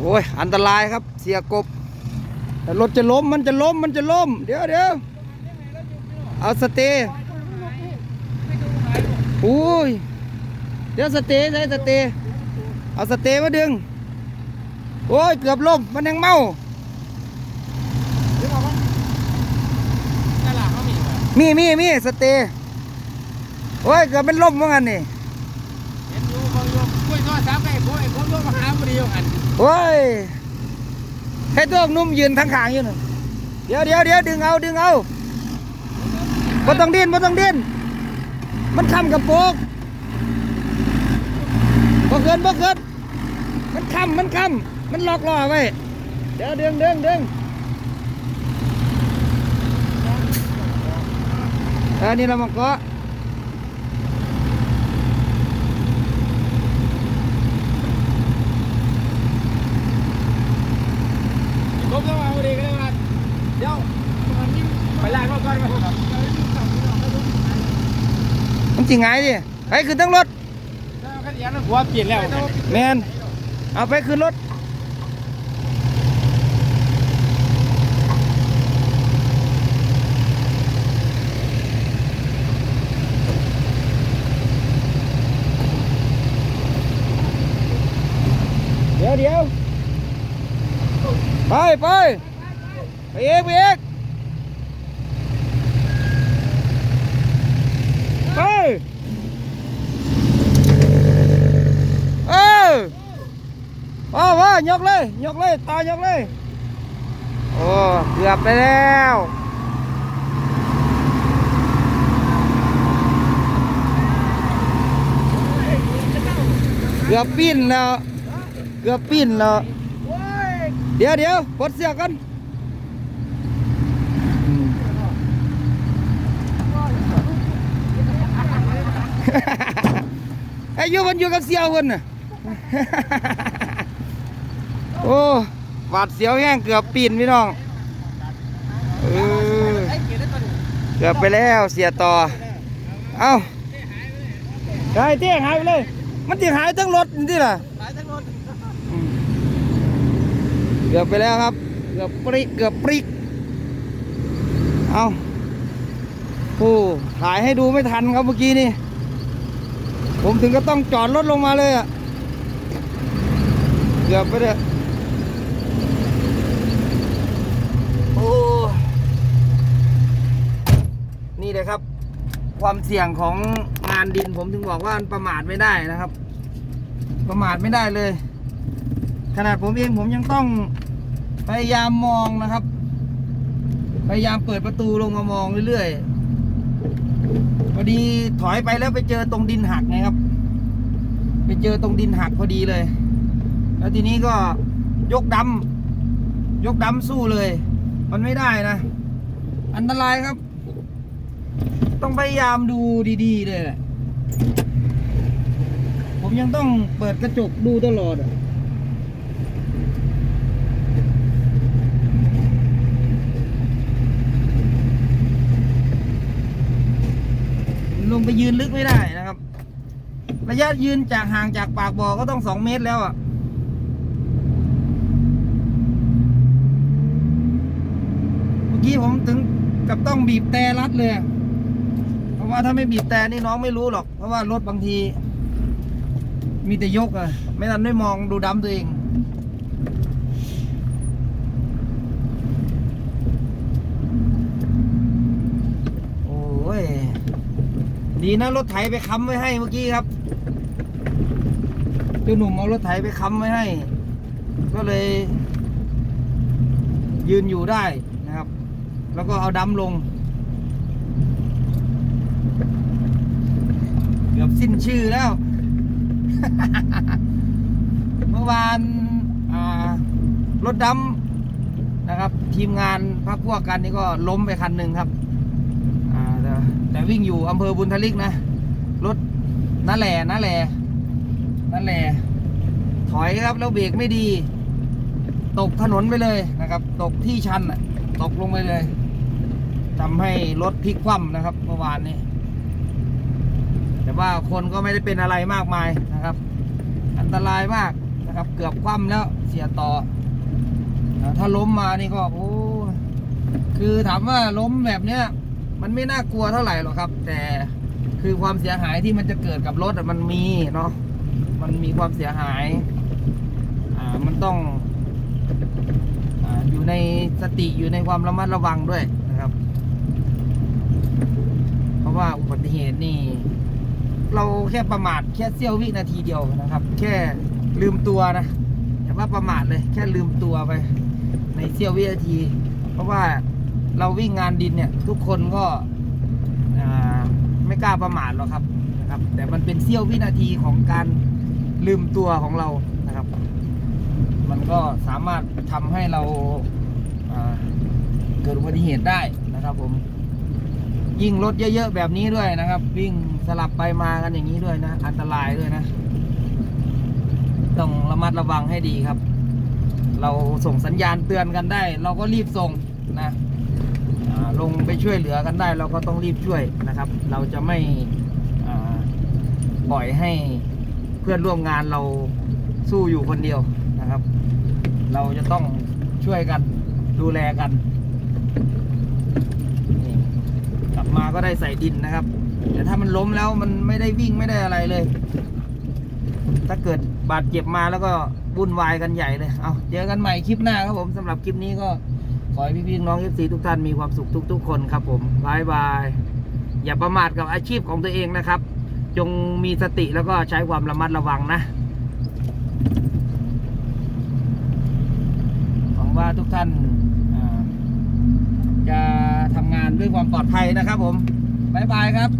โอ้ยอันตรายครับเสียกบแต่รถจะล้มมันจะล้มมันจะล้มเดี๋ยวเดี๋ยวเอาสเตย์โอ้ยเดี๋ยวสเตย์ใช้สเตย์เอาสเตย์มาดึงโอ้ยเกือบล้มมันยังเมาตลาดเขามีไหมมีมีมีสเตย์โอ้ยเกือบเป็นล้มเหมือนกันนี่ เห็นอยู่บาโยมกล้วยทอดสามไก่พวกไอ้พโยมมาหาพอดีอยู่หันโอ้ยให้ตัวนุ่มยืนทั้งขางอยู่น่ะเดี๋ยวเดี๋ยวเดี๋ยวดึงเอาดึงเอาบ่ต้องดิ้นบ่ต้องดิ้นมันค้ำกับโปกบ่เกินบ่เกินมันค้ำมันค้ำมันล็อกล้อไว้เดี๋ยวดึงดึงดึงเออนี่เรามาเกาะ ลบแล้วมาพอดีก็เลยมาเดี๋ยวไปลากรถก่อนครับ มันจริงไงดิไปขึ้นทั้งรถขันยันหัวเปลี่ยนแล้วแมนเอาไปขึ้นรถเดี๋ยวเดี๋ยวไปไปไปเอกไปเอก ไปเออว้าวว้ายกเลยยกเลยต่อยกเลยโอ้เกือบไปแล้วเกือบปิ้นแล้วเกือบปิ้นแล้วเดี๋ยวเดี๋ยวปลดเสียกันอืม ไอ้อยูมันอยู่กับเสียวคนน่ะ โอ้หวาดเสียวแห้งเกือบปีนพี่น้องเออเกือบไปแล้วเสียต่อ เอ้าได้เตี้ยหายไปเลย มันตีหายทั้งรถนี่ล่ะหลายทั้งรถเกือบไปแล้วครับ เกือบปริกเกือบปริก เอาโอ้ถ่ายให้ดูไม่ทันครับเมื่อกี้นี่ ผมถึงก็ต้องจอดรถลงมาเลยอะเกือบไปเลยโอ้ นี่เลยครับ ความเสี่ยงของงานดินผมถึงบอกว่ามันประมาทไม่ได้นะครับ ประมาทไม่ได้เลย ขนาดผมเองผมยังต้องพยายามมองนะครับ พยายามเปิดประตูลงมามองเรื่อยๆ อดีถอยไปแล้วไปเจอตรงดินหักไงครับ ไปเจอตรงดินหักพอดีเลย แล้วทีนี้ก็ยกดำยกดำสู้เลย มันไม่ได้นะ อันตรายครับ ต้องพยายามดูดีๆเลยผมยังต้องเปิดกระจกดูตลอดอะ ไปยืนลึกไม่ได้นะครับ ระยะยืนจากห่างจากปากบ่อก็ต้องสองเมตรแล้วอะเมื่อกี้ผมถึงกับต้องบีบแต่รัดเลย เพราะว่าถ้าไม่บีบแต่นี่น้องไม่รู้หรอก เพราะว่ารถบางที มีแต่ยกอะ ไม่ทันได้มองดูดำตัวเอง โอ้ย ดีนะรถไถไปค้ำไว้ให้เมื่อกี้ครับเจ้าหนุ่มเอารถไถไปค้ำไว้ให้ ก็เลย ยืนอยู่ได้นะครับ แล้วก็เอาดำลง เกือบสิ้นชื่อแล้ว เมื่อวานรถดำนะครับ ทีมงานพักพวกกันนี่ก็ล้มไปคันหนึ่งครับ แต่แต่วิ่งอยู่อำเภอบุญทลิกนะ รถนั่นแหละนั่นแหละนั่นแหละถอยครับแล้วเบรกไม่ดี ตกถนนไปเลยนะครับ ตกที่ชันน่ะตกลงไปเลยทำให้รถพลิกคว่ำนะครับเมื่อวานนี้ แต่ว่าคนก็ไม่ได้เป็นอะไรมากมายนะครับ อันตรายมากนะครับ เกือบคว่ำแล้วเสียต่อ ถ้าล้มมานี่ก็โอ้คือถามว่าล้มแบบเนี้ย มันไม่น่ากลัวเท่าไหร่หรอกครับ แต่คือความเสียหายที่มันจะเกิดกับรถมันมีเนาะมันมีความเสียหาย อ่ามันต้องอาอยู่ในสติอยู่ในความระมัดระวังด้วยนะครับ เพราะว่าอุบัติเหตุนี่ เราแค่ประมาทแค่เสี้ยววินาทีเดียวนะครับ แค่ลืมตัวนะอย่าว่าประมาทเลย แค่ลืมตัวไป ในเสี้ยววินาที เพราะว่า เราวิ่งงานดินเนี่ย ทุกคนก็ไม่กล้าประมาทหรอกครับนะครับ แต่มันเป็นเสี้ยววินาทีของการลืมตัวของเรานะครับ มันก็สามารถทำให้เราาเกิดอุบัติเหตุได้นะครับ ผม ยิ่งรถเยอะ ๆ แบบนี้ด้วยนะครับ วิ่งสลับไปมากันอย่างนี้ด้วยนะ อันตรายด้วยนะ ต้องระมัดระวังให้ดีครับ เราส่งสัญญาณเตือนกันได้ เราก็รีบส่งนะ ลงไปช่วยเหลือกันได้ เราก็ต้องรีบช่วยนะครับ เราจะไม่ปล่อยให้เพื่อนร่วมงานเราสู้อยู่คนเดียวนะครับ เราจะต้องช่วยกันดูแลกันกลับมาก็ได้ใส่ดินนะครับ แต่ถ้ามันล้มแล้วมันไม่ได้วิ่งไม่ได้อะไรเลย ถ้าเกิดบาดเจ็บมาแล้วก็วุ่นวายกันใหญ่เลย เอาเจอกันใหม่คลิปหน้าครับผมสำหรับคลิปนี้ก็ อให้พี่ๆน้องเอฟซีทุกท่านมีความสุขทุก ๆ คนครับผมบายบาย อย่าประมาทกับอาชีพของตัวเองนะครับ จงมีสติแล้วก็ใช้ความระมัดระวังนะหวังว่าทุกท่านจะทำงานด้วยความปลอดภัยนะครับผมบายบายครับ